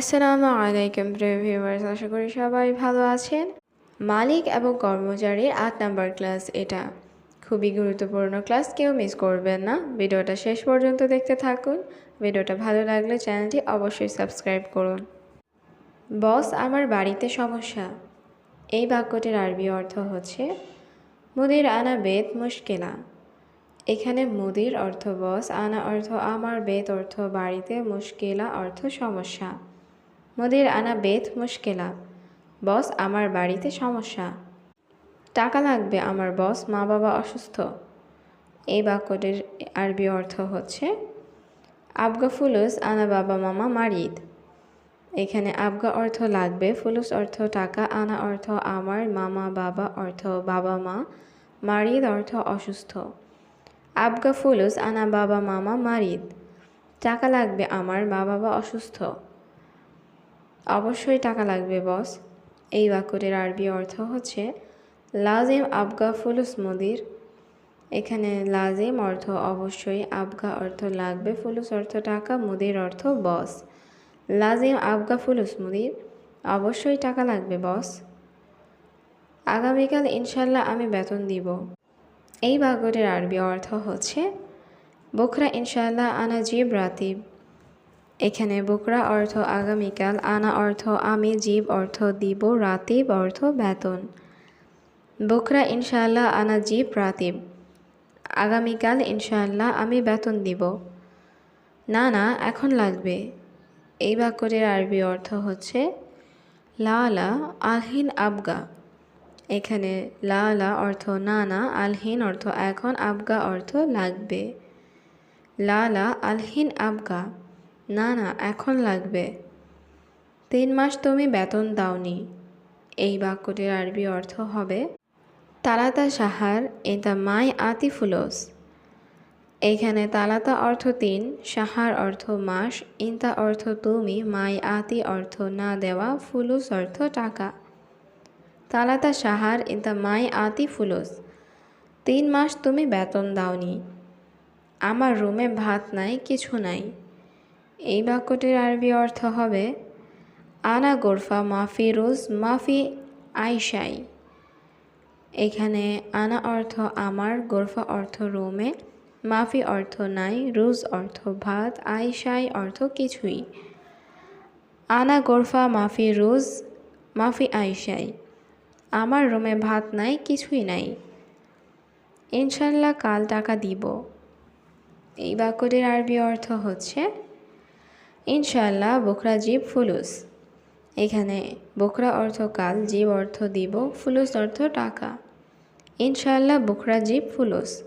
আসসালামু আলাইকুম, প্রিয় ভিউয়ার্স আশা করি সবাই ভালো আছেন। মালিক এবং কর্মচারীর আট নাম্বার ক্লাস এটা। খুবই গুরুত্বপূর্ণ ক্লাস, কেউ মিস করবেন না। ভিডিওটা শেষ পর্যন্ত দেখতে থাকুন। ভিডিওটা ভালো লাগলে চ্যানেলটি অবশ্যই সাবস্ক্রাইব করুন। বস, আমার বাড়িতে সমস্যা। এই বাক্যটির আরবি অর্থ হচ্ছে, মুদির আনা বেদ মুশকিলা এখানে মুদির অর্থ বস, আনা অর্থ আমার বেদ অর্থ বাড়িতে, মুশকিলা অর্থ সমস্যা। মুদির আনা বেদ মুশকিলা। বস, আমার বাড়িতে সমস্যা। টাকা লাগবে, আমার বস মা বাবা অসুস্থ। এই বাক্যটির আরবি অর্থ হচ্ছে আবগা ফুলুস আনা বাবা মামা মারিদ। এখানে আবগা অর্থ লাগবে, ফুলুস অর্থ টাকা, আনা অর্থ আমার মামা বাবা অর্থ বাবা মা, মারিদ অর্থ অসুস্থ। আবগা ফুলুস আনা বাবা মামা মারিদ। টাকা লাগবে, আমার মা বাবা অসুস্থ। অবশ্যই টাকা লাগবে, বস। এই বাক্যটির আরবি অর্থ হচ্ছে, লাজিম আবগা ফুলুস মুদির। এখানে লাজিম অর্থ অবশ্যই, আবগা অর্থ লাগবে, ফুলুস অর্থ টাকা, মুদির অর্থ বস। লাজিম আবগা ফুলুস মুদির। অবশ্যই টাকা লাগবে, বস। আগামীকাল ইনশাল্লাহ আমি বেতন দিব। এই বাক্যটির আরবি অর্থ হচ্ছে, বখরা ইনশাল্লাহ আনাজিব রাতিব। এখানে বকরা অর্থ আগামীকাল, আনা অর্থ আমি, জীব অর্থ দিব, রাতিব অর্থ বেতন। বকরা ইনশাল্লাহ আনা জীব, রাতিব। আগামীকাল ইনশাল্লাহ আমি বেতন দিব। না না, এখন লাগবে। এই বাক্যটির আরবি অর্থ হচ্ছে, লালা আলহিন আবগা। এখানে লালা অর্থ না না, আলহিন অর্থ এখন, আবগা অর্থ লাগবে। লালা আলহিন আবগা। না না, এখন লাগবে। তিন মাস তুমি বেতন দাওনি। এই বাক্যটির আরবি অর্থ হবে, তালাতা সাহার এটা মাই আতি ফুলোস এখানে তালাতা অর্থ তিন, সাহার অর্থ মাস, ইন্তা অর্থ তুমি, মাই আতি অর্থ না দেওয়া, ফুলুস অর্থ টাকা। তালাতা সাহার ইন ইন্তা মাই আতি ফুলুস তিন মাস তুমি বেতন দাওনি। আমার রুমে ভাত নাই, কিছু নাই। এই বাক্যটির আরবি অর্থ হবে, আনা গোরফা মাফি রোজ মাফি আইসাই এখানে আনা অর্থ আমার গোরফা অর্থ রোমে মাফি অর্থ নাই রোজ অর্থ ভাত আইসাই অর্থ কিছুই। আনা গোরফা মাফি রোজ মাফি আইসাই আমার রুমে ভাত নাই, কিছুই নাই। ইনশাল্লাহ কাল টাকা দিব। এই বাক্যটির আরবি অর্থ হচ্ছে ইনশাল্লাহ বোখরা জীব ফুলুস। এখানে বোখরা অর্থ কাল, জীব অর্থ দিব, ফুলুস অর্থ টাকা। ইনশাল্লাহ বোখরা জীব ফুলুস।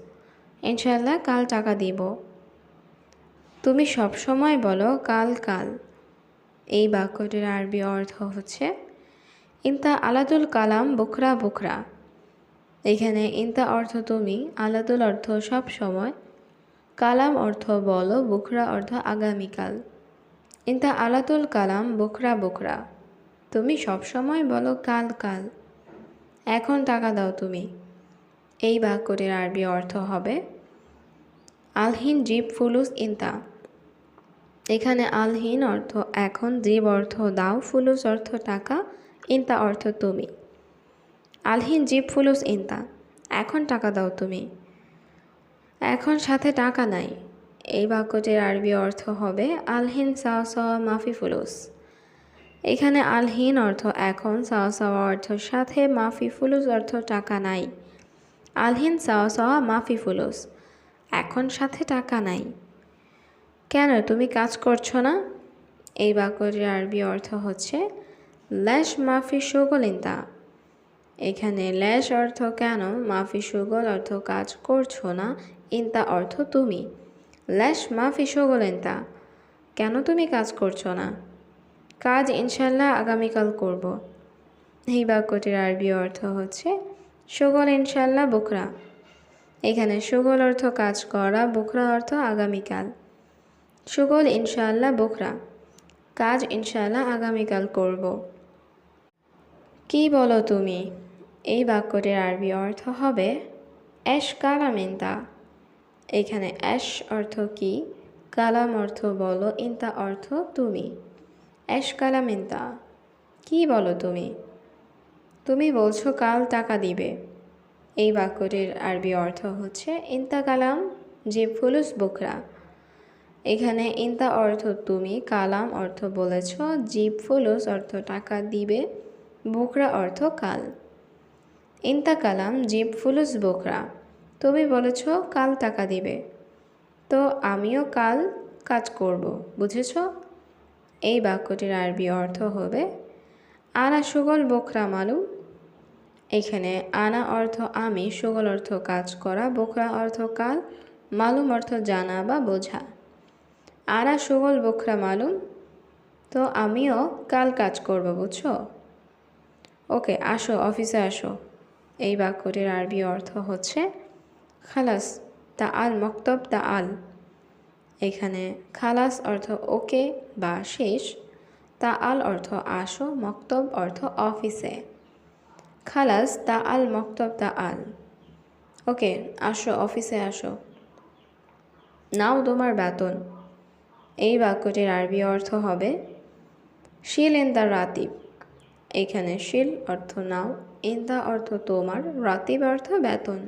ইনশাল্লাহ কাল টাকা দিব। তুমি সব সময় বলো কাল কাল। এই বাক্যটির আরবি অর্থ হচ্ছে, ইন্তা আলাদুল কালাম বোখরা বোখরা। এখানে ইন্তা অর্থ তুমি, আলাদুল অর্থ সব সময়। কালাম অর্থ বলো, বুখরা অর্থ আগামীকাল। ইন্তা আলাতুল কালাম বোখরা বোখরা। তুমি সবসময় বলো কাল কাল। এখন টাকা দাও তুমি। এই বাক্যটির আরবি অর্থ হবে, আলহিন জিব ফুলুস ইন্তা। এখানে আলহিন অর্থ এখন, জীব অর্থ দাও, ফুলুস অর্থ টাকা, ইন্তা অর্থ তুমি। আলহিন জিব ফুলুস ইন্তা। এখন টাকা দাও তুমি। এখন সাথে টাকা নাই। এই বাক্যটির আরবি অর্থ হবে আলহিন সাওয়া সাওয়া মাফি ফুলুস। এখানে আলহিন অর্থ এখন, সাওয়া সাওয়া অর্থ সাথে, মাফি ফুলুস অর্থ টাকা নাই। আলহিন সাওয়া সাওয়া মাফি ফুলুস, এখন সাথে টাকা নাই। কেন তুমি কাজ করছ না? এই বাক্যটির আরবি অর্থ হচ্ছে ল্যাশ মাফি সুগলিন্তা। এখানে ল্যাশ অর্থ কেন, মাফি সুগল অর্থ কাজ করছ না, ইন্তা অর্থ তুমি। ল্যাশ, মাফি সুগলিন্তা কেন তুমি কাজ করছ না? কাজ ইনশাল্লাহ আগামীকাল করব। এই বাক্যটির আরবি অর্থ হচ্ছে, সুগল ইনশাল্লাহ বুকরা এখানে সুগল অর্থ কাজ করা বুকরা অর্থ আগামীকাল। সুগল ইনশাল্লাহ বুকরা কাজ ইনশাল্লাহ আগামীকাল করব। কি বলো তুমি? এই বাক্যটির আরবি অর্থ হবে অ্যাশ কালামিন্তা এখানে অ্যাশ অর্থ কি? কালাম অর্থ বলো, ইন্তা অর্থ তুমি। অ্যাশ কালাম ইন্তা। কি বলো তুমি? তুমি বলছো কাল টাকা দিবে। এই বাক্যটির আরবি অর্থ হচ্ছে ইন্তা কালাম, যে ফুলুস বুকরা। এখানে ইন্তা অর্থ তুমি, কালাম অর্থ বলেছ জিপ ফুলুস অর্থ টাকা দিবে, বুকরা অর্থ কাল। ইন্তা কালাম জিপ ফুলুস বুকরা। তুমি বলেছ কাল টাকা দিবে। তো আমিও কাল কাজ করব, বুঝেছ? এই বাক্যটির আরবি অর্থ হবে, আনা সুগল বোখরা মালুম। এখানে আনা অর্থ আমি সুগল অর্থ কাজ করা বোখরা অর্থ কাল মালুম অর্থ জানা বা বোঝা আনা সুগল বোখরা মালুম তো আমিও কাল কাজ করব, বুঝছ? ওকে, আসো, অফিসে আসো। এই বাক্যটির আরবি অর্থ হচ্ছে খালাস তা আল মক্তব তা আল এখানে খালাস অর্থ ওকে বা শেষ তা আল অর্থ আসো, মক্তব অর্থ অফিসে। খালাস তা আল মক্তব তা আল ওকে, আসো, অফিসে আসো। নাও তোমার বেতন। এই বাক্যটির আরবি অর্থ হবে শিল ইন দ্য রাতিব। এখানে শিল অর্থ নাও, ইন দ্য অর্থ তোমার, রাতিব অর্থ বেতন।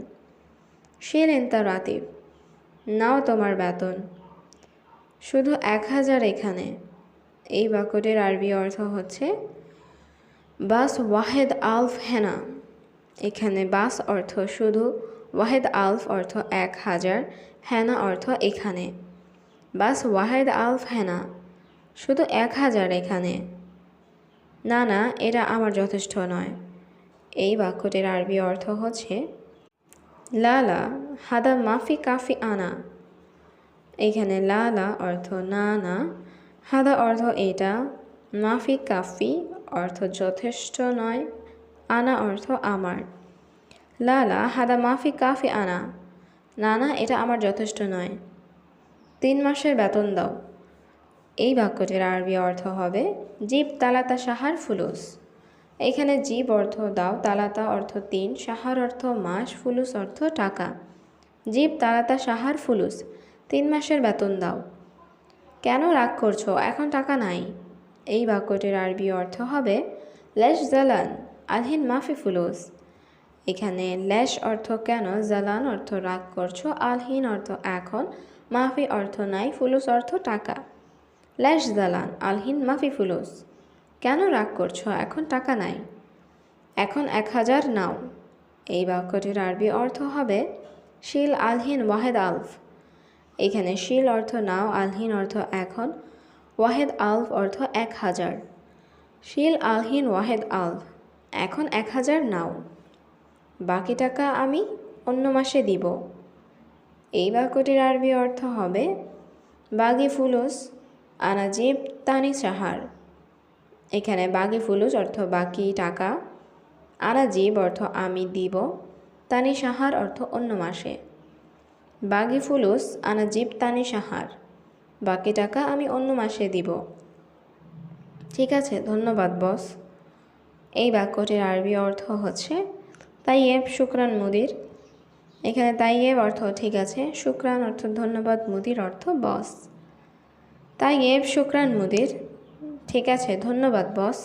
শিল ইন দ্য রাতিব নাও তোমার বেতন। শুধু এক হাজার এখানে। এই বাক্যটির আরবি অর্থ হচ্ছে, বাস ওয়াহেদ আলফ হেনা। এখানে বাস অর্থ শুধু, ওয়াহেদ আলফ অর্থ এক হাজার, হেনা অর্থ এখানে। বাস ওয়াহেদ আলফ হেনা, শুধু এক হাজার এখানে। না না, এটা আমার যথেষ্ট নয়। এই বাক্যটির আরবি অর্থ হচ্ছে লালা হাদা মাফি কাফি আনা। এখানে লালা অর্থ না না হাদা অর্থ এটা, মাফি কাফি অর্থ যথেষ্ট নয়, আনা অর্থ আমার। লালা হাদা মাফি কাফি আনা না না এটা আমার যথেষ্ট নয়। তিন মাসের বেতন দাও। এই বাক্যটির আরবি অর্থ হবে জীব তালাতা সাহার ফুলুস। এখানে জীব অর্থ দাও, তালাতা অর্থ তিন, সাহার অর্থ মাস, ফুলুস অর্থ টাকা। জীব, তালাতা, সাহার, ফুলুস। তিন মাসের বেতন দাও। কেন রাগ করছ? এখন টাকা নাই। এই বাক্যটির আরবি অর্থ হবে লেশ জালান, আলহিন মাফি ফুলুস। এখানে লেশ অর্থ কেন, জালান অর্থ রাগ করছ, আলহিন অর্থ এখন, মাফি অর্থ নাই, ফুলুস অর্থ টাকা। লেশ জালান, আলহিন মাফি ফুলুস। কেন রাগ করছ? এখন টাকা নাই। এখন এক হাজার নাও। এই বাক্যটির আরবি অর্থ হবে, শিল আলহিন ওয়াহেদ আলফ। এখানে শিল অর্থ নাও, আলহিন অর্থ এখন, ওয়াহেদ আলফ অর্থ এক হাজার। শিল আলহিন ওয়াহেদ আলফ, এখন এক হাজার নাও। বাকি টাকা আমি অন্য মাসে দিব। এই বাক্যটির আরবি অর্থ হবে বাগি ফুলুস আনাজিব তানি সাহার এখানে বাগি ফুলুস অর্থ বাকি টাকা আনাজিব অর্থ আমি দিব, তানি সাহার অর্থ অন্য মাসে। বাগি ফুলুস আনাজিব, তানি সাহার। বাকি টাকা আমি অন্য মাসে দিব। ঠিক আছে, ধন্যবাদ, বস। এই বাক্যটির আরবি অর্থ হচ্ছে তাইয়েব, শুক্রান, মুদির। এখানে তাইয়েব অর্থ ঠিক আছে, শুক্রান অর্থ ধন্যবাদ, মুদির অর্থ বস। তাইয়েব, শুক্রান, মুদির। ঠিক আছে ধন্যবাদ বস।